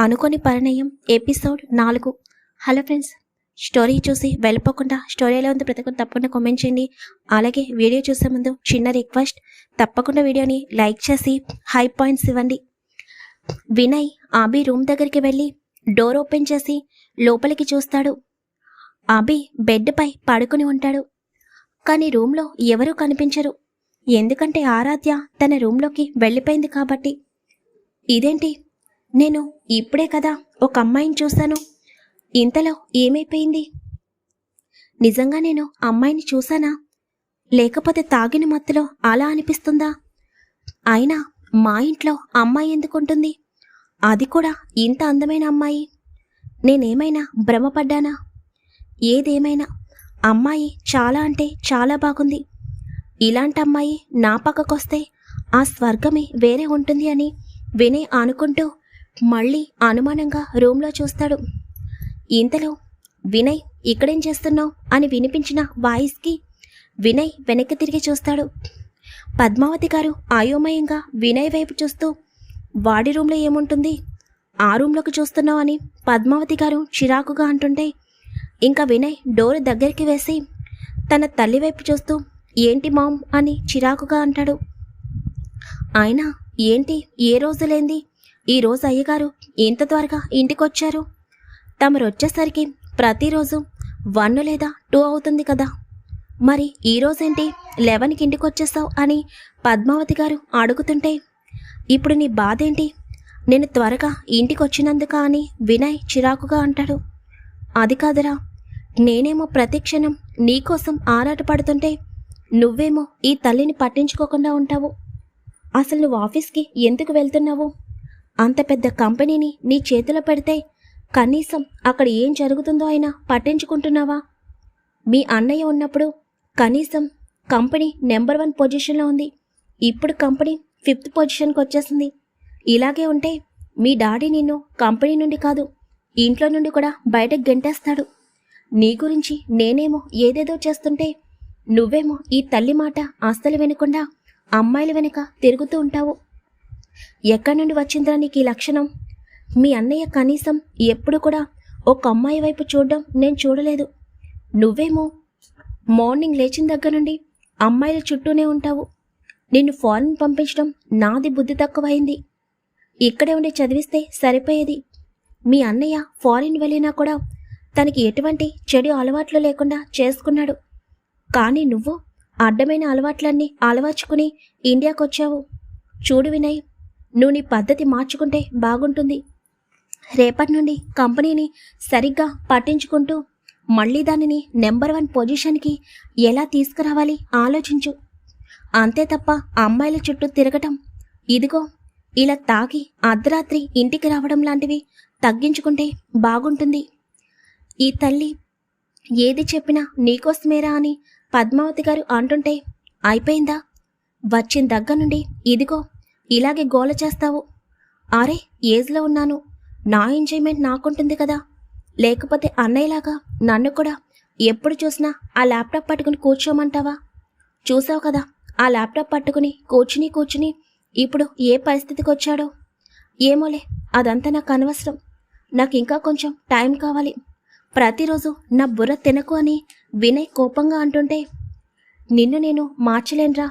అనుకోని పరిణయం ఎపిసోడ్ నాలుగు. Hello friends story చూసి వెళ్ళిపోకుండా స్టోరీ ఎలా ప్రతి ఒక్కరు తప్పకుండా కామెంట్ చేయండి. అలాగే వీడియో చూసే ముందు చిన్న రిక్వెస్ట్ తప్పకుండా వీడియోని లైక్ చేసి హై పాయింట్స్ ఇవ్వండి. వినయ్ ఆబి రూమ్ దగ్గరికి వెళ్ళి డోర్ ఓపెన్ చేసి లోపలికి చూస్తాడు. ఆబి బెడ్పై పడుకుని ఉంటాడు. కానీ రూమ్లో ఎవరూ కనిపించరు. ఎందుకంటే ఆరాధ్య తన రూమ్లోకి వెళ్ళిపోయింది కాబట్టి. ఇదేంటి? నేను ఇప్పుడే కదా ఒక అమ్మాయిని చూశాను. ఇంతలో ఏమైపోయింది? నిజంగా నేను అమ్మాయిని చూశానా? లేకపోతే తాగిన మత్తులో అలా అనిపిస్తుందా? అయినా మా ఇంట్లో అమ్మాయి ఎందుకుంటుంది అది కూడా ఇంత అందమైన అమ్మాయి. నేనేమైనా భ్రమపడ్డానా? ఏదేమైనా? అమ్మాయి చాలా అంటే చాలా బాగుంది. ఇలాంటి అమ్మాయి నా పక్కకొస్తే ఆ స్వర్గమే వేరే ఉంటుంది అని వినే అనుకుంటూ మళ్ళీ అనుమానంగా రూమ్లో చూస్తాడు. ఇంతలో వినయ్ ఇక్కడేం చేస్తున్నావు? అని వినిపించిన వాయిస్కి వినయ్ వెనక్కి తిరిగి చూస్తాడు. పద్మావతి గారు అయోమయంగా వినయ్ వైపు చూస్తూ వాడి రూమ్లో ఏముంటుంది? ఆ రూమ్లోకి చూస్తున్నావు అని పద్మావతి గారు చిరాకుగా అంటుంటే ఇంకా వినయ్ డోర్ దగ్గరికి వేసి తన తల్లి వైపు చూస్తూ ఏంటి మామ్? అని చిరాకుగా అంటాడు. ఆయన ఏంటి? ఏ రోజులేంది? ఈరోజు అయ్యగారు ఇంత త్వరగా ఇంటికొచ్చారు? తమరొచ్చేసరికి ప్రతిరోజు వన్ లేదా టూ అవుతుంది కదా. మరి ఈ రోజేంటి లెవెన్కి ఇంటికి వచ్చేస్తావు అని పద్మావతి గారు అడుగుతుంటే ఇప్పుడు నీ బాధ ఏంటి నేను త్వరగా ఇంటికి వచ్చినందుక అని వినయ్ చిరాకుగా అంటాడు. అది కాదురా నేనేమో ప్రతిక్షణం నీకోసం ఆరాటపడుతుంటే నువ్వేమో ఈ తల్లిని పట్టించుకోకుండా ఉంటావు. అసలు నువ్వు ఆఫీస్కి ఎందుకు వెళ్తున్నావు? అంత పెద్ద కంపెనీని నీ చేతిలో పెడితే కనీసం అక్కడ ఏం జరుగుతుందో అయినా పట్టించుకుంటున్నావా? మీ అన్నయ్య ఉన్నప్పుడు కనీసం కంపెనీ నెంబర్ వన్ పొజిషన్లో ఉంది. ఇప్పుడు కంపెనీ ఫిఫ్త్ పొజిషన్కి వచ్చేసింది. ఇలాగే ఉంటే మీ డాడీ నిన్ను కంపెనీ నుండి కాదు ఇంట్లో నుండి కూడా బయటకు గెంటేస్తాడు. నీ గురించి నేనేమో ఏదేదో చేస్తుంటే నువ్వేమో ఈ తల్లి మాట అస్సలు వినకుండా అమ్మాయిల వెనుక తిరుగుతూ ఉంటావు. ఎక్కడి నుండి వచ్చిందిరా నీకు ఈ లక్షణం? మీ అన్నయ్య కనీసం ఎప్పుడు కూడా ఒక అమ్మాయి వైపు చూడడం నేను చూడలేదు. నువ్వేమో మార్నింగ్ లేచిన దగ్గర నుండి అమ్మాయిల చుట్టూనే ఉంటావు. నిన్ను ఫారెన్ పంపించడం నాది బుద్ధి తక్కువైంది. ఇక్కడే ఉండి చదివిస్తే సరిపోయేది. మీ అన్నయ్య ఫారిన్ వెళ్ళినా కూడా తనకి ఎటువంటి చెడు అలవాట్లు లేకుండా చేసుకున్నాడు. కానీ నువ్వు అడ్డమైన అలవాట్లన్నీ అలవర్చుకుని ఇండియాకొచ్చావు. చూడు వినయ్ నువ్వు నీ పద్ధతి మార్చుకుంటే బాగుంటుంది. రేపటి నుండి కంపెనీని సరిగ్గా పట్టించుకుంటూ మళ్ళీ దానిని నెంబర్ వన్ పొజిషన్కి ఎలా తీసుకురావాలి ఆలోచించు. అంతే తప్ప అమ్మాయిల చుట్టూ తిరగటం ఇదిగో ఇలా తాగి అర్ధరాత్రి ఇంటికి రావడం లాంటివి తగ్గించుకుంటే బాగుంటుంది. ఈ తల్లి ఏది చెప్పినా నీకోసమేరా అని పద్మావతి గారు అంటుంటే అయిపోయిందా? వచ్చిన దగ్గర నుండి ఇదిగో ఇలాగే గోల చేస్తావు? అరే ఏజ్లో ఉన్నాను. నా ఎంజాయ్మెంట్ నాకుంటుంది కదా. లేకపోతే అన్నయ్యలాగా నన్ను కూడా. ఎప్పుడు చూసినా ఆ ల్యాప్టాప్ పట్టుకుని కూర్చోమంటావా? చూసావు కదా ఆ ల్యాప్టాప్ పట్టుకుని కూర్చుని కూర్చుని ఇప్పుడు ఏ పరిస్థితికి వచ్చాడో? ఏమోలే అదంతా నాకు అనవసరం. నాకు ఇంకా కొంచెం టైం కావాలి. ప్రతిరోజు నా బుర్ర తినకు అని వినయ్ కోపంగా అంటుంటే నిన్ను నేను మార్చలేనురా.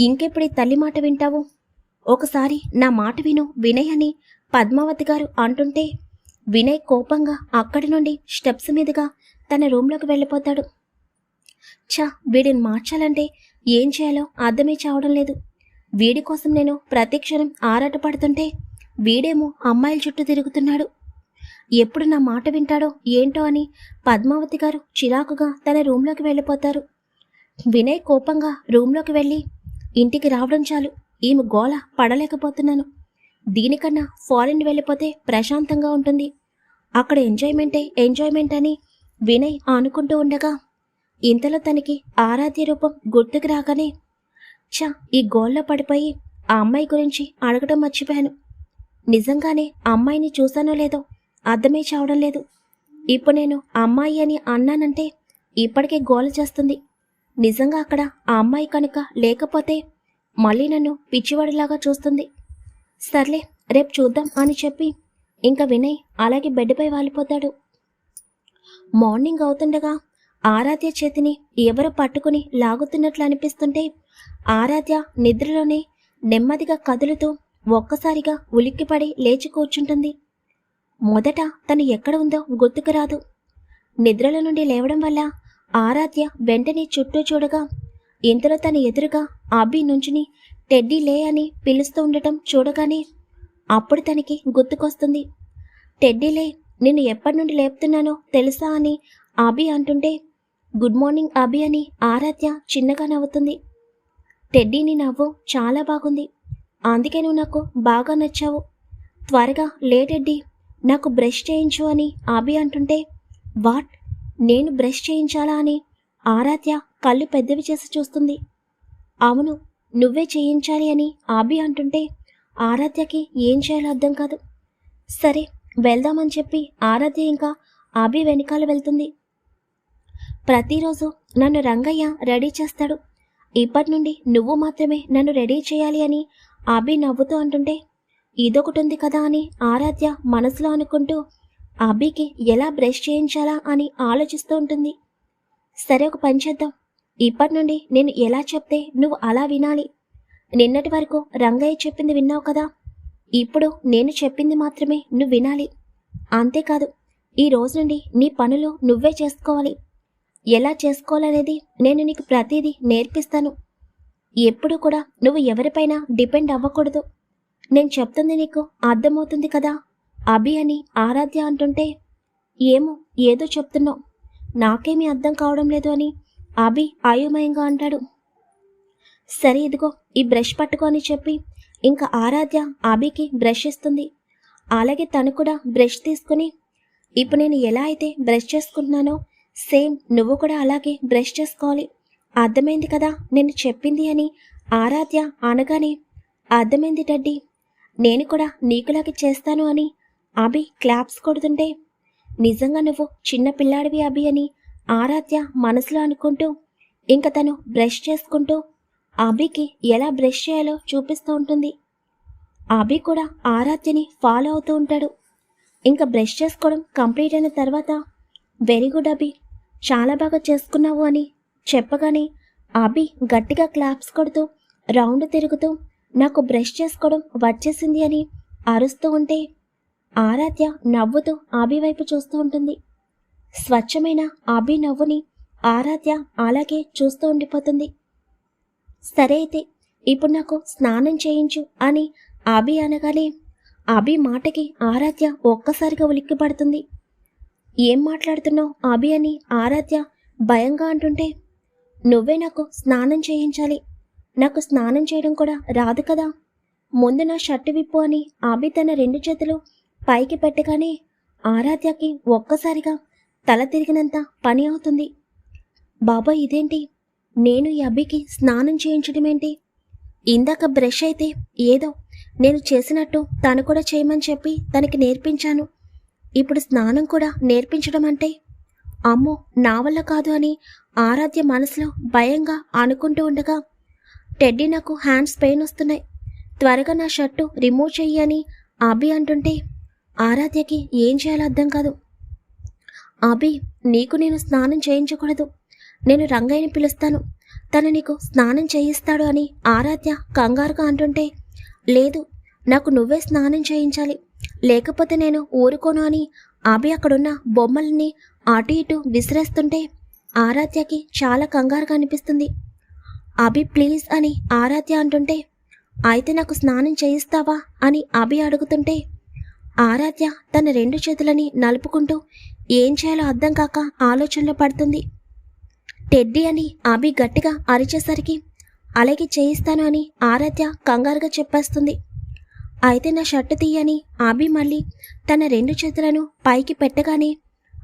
ఇంకెప్పుడు ఈ తల్లి మాట వింటావు? ఒకసారి నా మాట విను వినయ్ అని పద్మావతి గారు అంటుంటే వినయ్ కోపంగా అక్కడి నుండి స్టెప్స్ మీదుగా తన రూమ్లోకి వెళ్ళిపోతాడు. ఛా వీడిని మార్చాలంటే ఏం చేయాలో అర్థమే చావడం లేదు. వీడి కోసం నేను ప్రతి క్షణం ఆరాటపడుతుంటే వీడేమో అమ్మాయిల చుట్టూ తిరుగుతున్నాడు. ఎప్పుడు నా మాట వింటాడో ఏంటో అని పద్మావతి గారు చిరాకుగా తన రూమ్లోకి వెళ్ళిపోతారు. వినయ్ కోపంగా రూమ్లోకి వెళ్ళి ఇంటికి రావడం చాలు. ఈమె గోల పడలేకపోతున్నాను. దీనికన్నా ఫారెన్ వెళ్ళిపోతే ప్రశాంతంగా ఉంటుంది. అక్కడ ఎంజాయ్మెంటే ఎంజాయ్మెంట్ అని వినయ్ అనుకుంటూ ఉండగా ఇంతలో తనకి ఆరాధ్య రూపం గుర్తుకు రాగానే చ ఈ గోల్లో పడిపోయి ఆ అమ్మాయి గురించి అడగడం మర్చిపోయాను. నిజంగానే అమ్మాయిని చూసానో లేదో అర్థమే చావడం లేదు. ఇప్పుడు నేను అమ్మాయి అని అన్నానంటే ఇప్పటికే గోల చేస్తుంది. నిజంగా అక్కడ ఆ అమ్మాయి కనుక లేకపోతే మళ్ళీ నన్ను పిచ్చివాడిలాగా చూస్తుంది. సర్లే రేపు చూద్దాం అని చెప్పి ఇంకా వినయ్ అలాగే బెడ్పై వాలిపోతాడు. మార్నింగ్ అవుతుండగా ఆరాధ్య చేతిని ఎవరు పట్టుకుని లాగుతున్నట్లు అనిపిస్తుంటే ఆరాధ్య నిద్రలోనే నెమ్మదిగా కదులుతూ ఒక్కసారిగా ఉలిక్కిపడి లేచి కూర్చుంటుంది. మొదట తను ఎక్కడ ఉందో గుర్తుకు రాదు. నిద్రలో నుండి లేవడం వల్ల ఆరాధ్య వెంటనే చుట్టూ చూడగా ఇంతలో తన ఎదురుగా అబ్బి నుంచుని టెడ్డీ లే అని పిలుస్తూ ఉండటం చూడగానే అప్పుడు తనకి గుర్తుకొస్తుంది. టెడ్డీ లే నిన్ను ఎప్పటి నుండి లేపుతున్నానో తెలుసా అని అభి అంటుంటే గుడ్ మార్నింగ్ అభి అని ఆరాధ్య చిన్నగా నవ్వుతుంది. టెడ్డీని నవ్వు చాలా బాగుంది. అందుకే నువ్వు నాకు బాగా నచ్చావు. త్వరగా లే టెడ్డీ నాకు బ్రష్ చేయించు అని అభి అంటుంటే వాట్? నేను బ్రష్ చేయించాలా అని ఆరాధ్య కళ్ళు పెద్దవి చేసి చూస్తుంది. అవును నువ్వే చేయించాలి అని ఆబి అంటుంటే ఆరాధ్యకి ఏం చేయాలో అర్థం కాదు. సరే వెళ్దామని చెప్పి ఆరాధ్య ఇంకా ఆబి వెనకాల వెళ్తుంది. ప్రతిరోజు నన్ను రంగయ్య రెడీ చేస్తాడు. ఇప్పటి నుండి నువ్వు మాత్రమే నన్ను రెడీ చేయాలి అని ఆబి నవ్వుతూ అంటుంటే ఇదొకటి ఉంది కదా అని ఆరాధ్య మనసులో అనుకుంటూ అభికి ఎలా బ్రష్ చేయించాలా అని ఆలోచిస్తూ ఉంటుంది. సరే ఒక పని చేద్దాం. ఇప్పటి నుండి నేను ఎలా చెప్తే నువ్వు అలా వినాలి. నిన్నటి వరకు రంగయ్య చెప్పింది విన్నావు కదా? ఇప్పుడు నేను చెప్పింది మాత్రమే నువ్వు వినాలి. అంతేకాదు ఈ రోజు నుండి నీ పనులు నువ్వే చేసుకోవాలి. ఎలా చేసుకోవాలనేది నేను నీకు ప్రతిదీ నేర్పిస్తాను. ఎప్పుడు కూడా నువ్వు ఎవరిపైనా డిపెండ్ అవ్వకూడదు. నేను చెప్తుంది నీకు అర్థమవుతుంది కదా? అభి అని ఆరాధ్య అంటుంటే ఏమో ఏదో చెప్తున్నావు. నాకేమీ అర్థం కావడం లేదు అని అభి ఆయుమయంగా అంటాడు. సరే ఇదిగో ఈ బ్రష్ పట్టుకో అని చెప్పి ఇంకా ఆరాధ్య అభికి బ్రష్ ఇస్తుంది. అలాగే తను కూడా బ్రష్ తీసుకుని ఇప్పుడు నేను ఎలా అయితే బ్రష్ చేసుకుంటున్నానో సేమ్ నువ్వు కూడా అలాగే బ్రష్ చేసుకోవాలి. అర్థమైంది కదా నేను చెప్పింది అని ఆరాధ్య అనగానే అర్థమైంది టడ్డీ నేను కూడా నీకులాగే చేస్తాను అని అభి క్లాప్స్ కొడుతుంటే నిజంగా నువ్వు చిన్న పిల్లాడివి అభి అని ఆరాధ్య మనసులో అనుకుంటూ ఇంక తను బ్రష్ చేసుకుంటూ అభికి ఎలా బ్రష్ చేయాలో చూపిస్తూ ఉంటుంది. అభి కూడా ఆరాధ్యని ఫాలో అవుతూ ఉంటాడు. ఇంకా బ్రష్ చేసుకోవడం కంప్లీట్ అయిన తర్వాత వెరీ గుడ్ అభి చాలా బాగా చేసుకున్నావు అని చెప్పగానే అభి గట్టిగా క్లాప్స్ కొడుతూ రౌండ్ తిరుగుతూ నాకు బ్రష్ చేసుకోవడం వచ్చేసింది అని అరుస్తూ ఉంటే ఆరాధ్య నవ్వుతూ ఆబి వైపు చూస్తూ ఉంటుంది. స్వచ్ఛమైన ఆబి నవ్వుని ఆరాధ్య అలాగే చూస్తూ ఉండిపోతుంది. సరే అయితే ఇప్పుడు నాకు స్నానం చేయించు అని ఆబి అనగానే ఆబి మాటకి ఆరాధ్య ఒక్కసారిగా ఉలిక్కిపడుతుంది ఏం మాట్లాడుతున్నావు ఆబి అని ఆరాధ్య భయంగా అంటుంటే నువ్వే నాకు స్నానం చేయించాలి. నాకు స్నానం చేయడం కూడా రాదు కదా. ముందు నా షర్టు విప్పు అని ఆబి తన రెండు చేతులు పైకి పెట్టగానే ఆరాధ్యకి ఒక్కసారిగా తల తిరిగినంత పని అవుతుంది. బాబా ఇదేంటి? నేను ఈ అబ్బికి స్నానం చేయించడం ఏంటి ఇందాక బ్రష్ అయితే ఏదో నేను చేసినట్టు తను కూడా చేయమని చెప్పి తనకి నేర్పించాను. ఇప్పుడు స్నానం కూడా నేర్పించడం అంటే అమ్మో నా వల్ల కాదు అని ఆరాధ్య మనసులో భయంగా అనుకుంటూ ఉండగా టెడ్డీ నాకు హ్యాండ్స్ పెయిన్ వస్తున్నాయి. త్వరగా నా షర్టు రిమూవ్ చెయ్యి అని అభి అంటుంటే ఆరాధ్యకి ఏం చేయాలో అర్థం కాదు. అభి నీకు నేను స్నానం చేయించకూడదు. నేను రంగయ్యని పిలుస్తాను. తను నీకు స్నానం చేయిస్తాడు అని ఆరాధ్య కంగారుగా అంటుంటే లేదు నాకు నువ్వే స్నానం చేయించాలి. లేకపోతే నేను ఊరుకోను అని అభి అక్కడున్న బొమ్మల్ని అటు ఇటు విసిరేస్తుంటే ఆరాధ్యకి చాలా కంగారుగా అనిపిస్తుంది. అభి ప్లీజ్ అని ఆరాధ్య అంటుంటే అయితే నాకు స్నానం చేయిస్తావా అని అభి అడుగుతుంటే ఆరాధ్య తన రెండు చేతులని నలుపుకుంటూ ఏం చేయాలో అర్థం కాక ఆలోచనలో పడుతుంది. టెడ్డీ అని అభి గట్టిగా అరిచేసరికి అలాగే చేయిస్తాను అని ఆరాధ్య కంగారుగా చెప్పేస్తుంది. అయితే నా షర్టు తీయని అభి మళ్ళీ తన రెండు చేతులను పైకి పెట్టగానే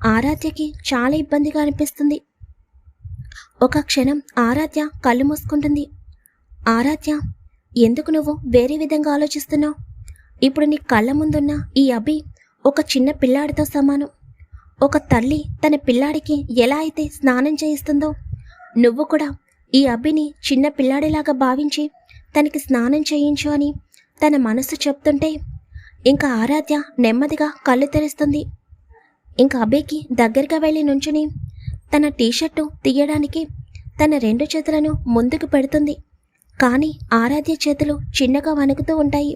ఆరాధ్యకి చాలా ఇబ్బందిగా అనిపిస్తుంది. ఒక క్షణం ఆరాధ్య కళ్ళు మూసుకుంటుంది. ఆరాధ్య ఎందుకు నువ్వు వేరే విధంగా ఆలోచిస్తున్నావు? ఇప్పుడు నీ కళ్ళ ముందున్న ఈ అభి ఒక చిన్న పిల్లాడితో సమానం. ఒక తల్లి తన పిల్లాడికి ఎలా అయితే స్నానం చేయిస్తుందో నువ్వు కూడా ఈ అభిని చిన్న పిల్లాడిలాగా భావించి తనకి స్నానం చేయించు అని తన మనసు చెప్తుంటే ఇంకా ఆరాధ్య నెమ్మదిగా కళ్ళు తెరుస్తుంది. ఇంకా అభికి దగ్గరగా వెళ్ళి నుంచుని తన టీషర్టు తీయడానికి తన రెండు చేతులను ముందుకు పెడుతుంది. కానీ ఆరాధ్య చేతులు చిన్నగా వణుకుతూ ఉంటాయి.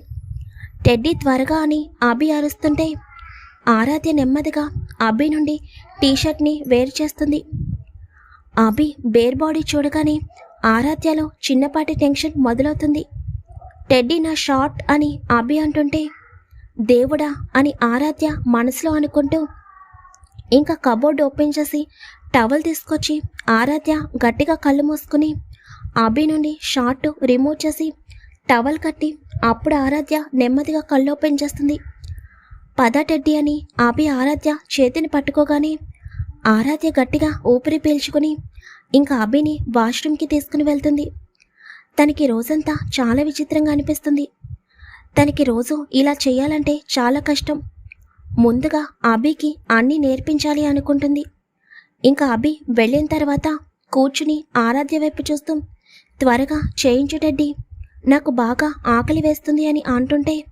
టెడ్డీ త్వరగా అని అభి అరుస్తుంటే ఆరాధ్య నెమ్మదిగా అభి నుండి టీషర్ట్ని వేరు చేస్తుంది. అభి బేర్ బాడీ చూడగానే ఆరాధ్యలో చిన్నపాటి టెన్షన్ మొదలవుతుంది. టెడ్డీ నా షార్ట్ అని అభి అంటుంటే దేవుడా అని ఆరాధ్య మనసులో అనుకుంటూ ఇంకా కబోర్డ్ ఓపెన్ చేసి టవల్ తీసుకొచ్చి ఆరాధ్య గట్టిగా కళ్ళు మూసుకుని అభి నుండి షార్ట్ రిమూవ్ చేసి టవల్ కట్టి అప్పుడు ఆరాధ్య నెమ్మదిగా కళ్ళు ఓపెన్ చేస్తుంది. పద టెడ్డి అని అభి ఆరాధ్య చేతిని పట్టుకోగానే ఆరాధ్య గట్టిగా ఊపిరి పీల్చుకుని ఇంకా అభిని వాష్రూమ్కి తీసుకుని వెళ్తుంది. తనకి రోజంతా చాలా విచిత్రంగా అనిపిస్తుంది. తనకి రోజు ఇలా చేయాలంటే చాలా కష్టం. ముందుగా అభికి అన్నీ నేర్పించాలి అనుకుంటుంది. ఇంకా అభి వెళ్ళిన తర్వాత కూర్చుని ఆరాధ్య వైపు చూస్తూ త్వరగా చేయించు టెడ్డి. నాకు బాగా ఆకలి వేస్తుంది అని అంటుంటే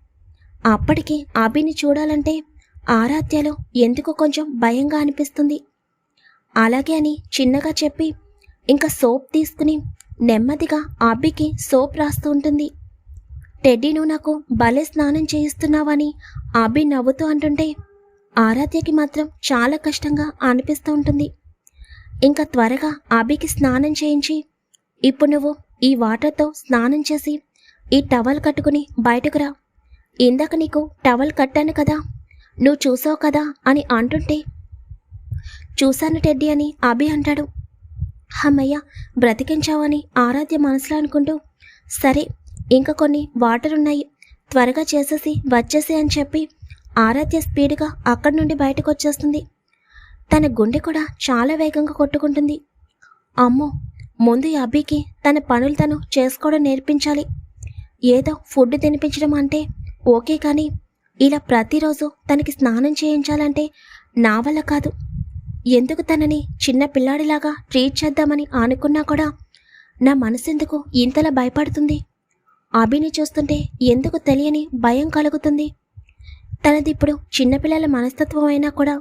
అప్పటికి అభిని చూడాలంటే ఆరాధ్యలో ఎందుకో కొంచెం భయంగా అనిపిస్తుంది. అలాగే అని చిన్నగా చెప్పి ఇంకా సోప్ తీసుకుని నెమ్మదిగా అబ్బికి సోప్ రాస్తూ ఉంటుంది. టెడ్డీను నాకు భలే స్నానం చేయిస్తున్నావని అభి నవ్వుతూ అంటుంటే ఆరాధ్యకి మాత్రం చాలా కష్టంగా అనిపిస్తూ ఉంటుంది. ఇంకా త్వరగా అభికి స్నానం చేయించి ఇప్పుడు నువ్వు ఈ వాటర్తో స్నానం చేసి ఈ టవల్ కట్టుకుని బయటకు రా. ఇందాక నీకు టవల్ కట్టాను కదా నువ్వు చూసావు కదా అని అంటుంటే చూశాను టెడ్డీ అని అభి అంటాడు. హమ్మయ్య బ్రతికించావని ఆరాధ్య మనసులో అనుకుంటూ సరే ఇంకా కొన్ని వాటర్ ఉన్నాయి త్వరగా చేసేసి వచ్చేసి అని చెప్పి ఆరాధ్య స్పీడ్గా అక్కడి నుండి బయటకు వచ్చేస్తుంది. తన గుండె కూడా చాలా వేగంగా కొట్టుకుంటుంది. అమ్మో ముందు ఈ అబ్బికి తన పనులు తను చేసుకోవడం నేర్పించాలి. ఏదో ఫుడ్ తినిపించడం అంటే ఓకే కానీ ఇలా ప్రతిరోజు తనకి స్నానం చేయించాలంటే నా వల్ల కాదు. ఎందుకు తనని చిన్న పిల్లాడిలాగా ట్రీట్ చేద్దామని అనుకున్నా కూడా నా మనసెందుకు ఇంతలా భయపడుతుంది? అభిని చూస్తుంటే ఎందుకు తెలియని భయం కలుగుతుంది? తనది ఇప్పుడు చిన్నపిల్లల మనస్తత్వం అయినా కూడా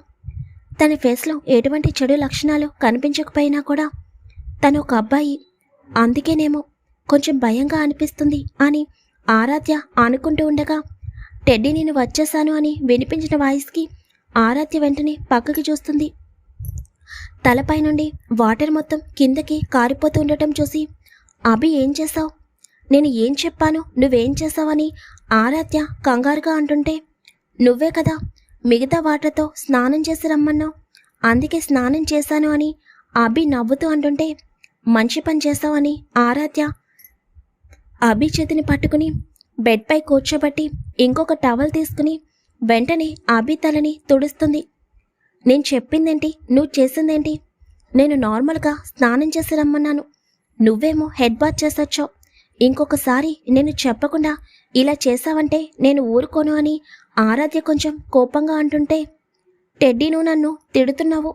తన ఫేస్లో ఎటువంటి చెడు లక్షణాలు కనిపించకపోయినా కూడా తను ఒక అబ్బాయి. అందుకేనేమో కొంచెం భయంగా అనిపిస్తుంది అని ఆరాధ్య అనుకుంటూ ఉండగా టెడ్డీ నేను వచ్చేసాను అని వినిపించిన వాయిస్కి ఆరాధ్య వెంటనే పక్కకి చూస్తుంది. తలపై నుండి వాటర్ మొత్తం కిందకి కారిపోతూ ఉండటం చూసి అభి ఏం చేశావు? నేను ఏం చెప్పాను? నువ్వేం చేశావని ఆరాధ్య కంగారుగా అంటుంటే నువ్వే కదా మిగతా వాటర్తో స్నానం చేసి రమ్మన్నావు. అందుకే స్నానం చేశాను అని అభి నవ్వుతూ అంటుంటే మంచి పని చేస్తావని ఆరాధ్య. అభి చేతిని పట్టుకుని బెడ్పై కూర్చోబెట్టి ఇంకొక టవల్ తీసుకుని వెంటనే అభి తలని తుడుస్తుంది. నేను చెప్పిందేంటి? నువ్వు చేసిందేంటి? నేను నార్మల్గా స్నానం చేసి రమ్మన్నాను. నువ్వేమో హెడ్ బాత్ చేసొచ్చావు. ఇంకొకసారి నేను చెప్పకుండా ఇలా చేశావంటే నేను ఊరుకోను అని ఆరాధ్య కొంచెం కోపంగా అంటుంటే టెడ్డీ నువ్వు నన్ను తిడుతున్నావు.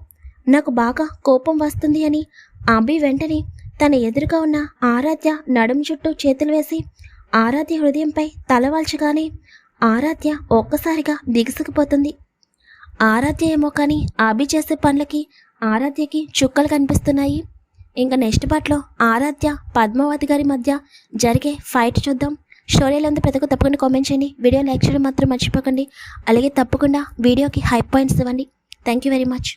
నాకు బాగా కోపం వస్తుంది అని అభి వెంటనే తన ఎదురుగా ఉన్న ఆరాధ్య నడుం చుట్టూ చేతులు వేసి ఆరాధ్య హృదయంపై తలవాల్చగానే ఆరాధ్య ఒక్కసారిగా దిగుసుకుపోతుంది. ఆరాధ్య ఏమో కానీ అభి చేసే పనులకి ఆరాధ్యకి చుక్కలు కనిపిస్తున్నాయి. ఇంకా నెక్స్ట్ పార్ట్లో ఆరాధ్య పద్మావతి గారి మధ్య జరిగే ఫైట్ చూద్దాం. స్టోరీలో ప్రతి ఒక్క తప్పకుండా కామెంట్ చేయండి. వీడియో లైక్ చేయడం మాత్రం మర్చిపోకండి. అలాగే తప్పకుండా వీడియోకి హై పాయింట్స్ ఇవ్వండి. Thank you very much.